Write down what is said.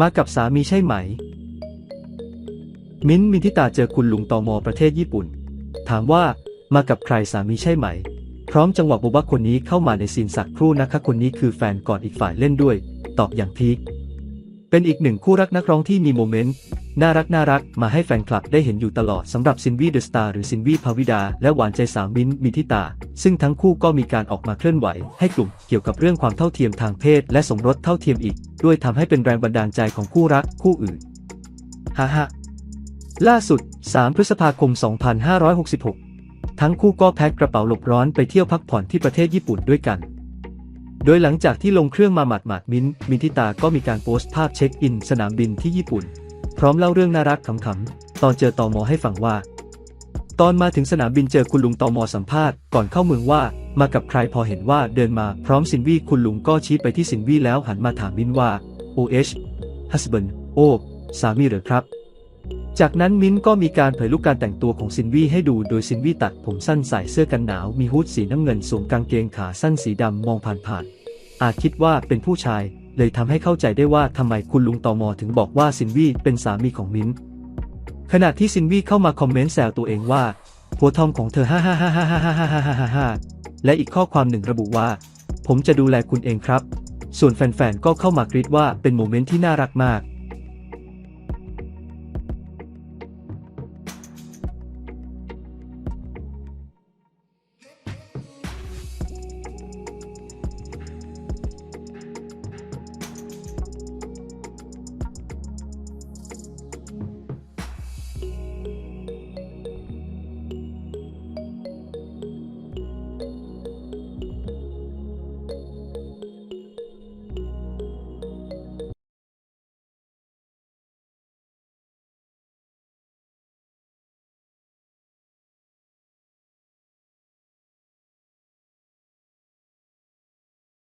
มากับสามีใช่ไหม มิ้นมินทิตาเจอคุณลุงตอมอประเทศญี่ปุ่น ถามว่ามากับใครสามีใช่ไหม พร้อมจังหวะโบบะคนนี้เข้ามาในซีนสักครู่นะคะคนนี้คือแฟนก่อนอีกฝ่ายเล่นด้วย ตอบอย่างพีค เป็นอีกหนึ่งคู่รักนักร้องที่มีโมเมนต์ น่ารักน่ารักมาให้แฟนคลับได้เห็นอยู่ตลอดสำหรับซินวีเดอะสตาร์หรือซินวีภาวิดา และหวานใจสาวมิ้นมิทิตา ซึ่งทั้งคู่ก็มีการออกมาเคลื่อนไหว ให้กลุ่มเกี่ยวกับเรื่องความเท่าเทียมทางเพศ และสมรสเท่าเทียมอีก ด้วยทำให้เป็นแรงบันดาลใจของคู่รักคู่อื่นฮ่าฮ่าล่าสุด 3 พฤษภาคม 2566 ทั้งคู่ก็แพ็คกระเป๋าหลบร้อนไปเที่ยวพักผ่อนที่ประเทศญี่ปุ่นด้วยกัน โดยหลังจากที่ลงเครื่องมาหมาดหมาดๆมินมินทิตาก็มีการโพสต์ภาพเช็คอินสนามบินที่ญี่ปุ่น พร้อมเล่าเรื่องน่ารักขำๆ ตอนเจอตอมอให้ฟังว่า ตอนมาถึงสนามบินเจอคุณลุงตอมอสัมภาษณ์ก่อนเข้าเมืองว่ามากับใครพอเห็นว่าเดินมาพร้อมซินวีคุณลุงก็ชี้ไปที่ซินวีแล้วหันมาถามมินว่า OH husband โอ้ สามีเหรอครับ จากนั้นมิ้นก็มีการเผยลุกการแต่งตัวของซินวี่ให้ดู โดยซินวี่ตัดผมสั้นใส่เสื้อกันหนาว มีฮู้ดสีน้ำเงินสวมกางเกงขาสั้นสีดำมองผ่านๆ อาจคิดว่าเป็นผู้ชาย เลยทำให้เข้าใจได้ว่าทำไมคุณลุงตอมอถึงบอกว่าซินวี่เป็นสามีของมิ้น ขณะที่ซินวี่เข้ามาคอมเมนต์แซวตัวเองว่าหัวทองของเธอฮ่าฮ่าฮ่าฮ่าฮ่าฮ่าฮ่าฮ่าฮ่าฮ่าและอีกข้อความหนึ่งระบุว่า ผมจะดูแลคุณเองครับ ส่วนแฟนๆ ก็เข้ามากรีดว่าเป็นโมเมนต์ที่น่ารักมาก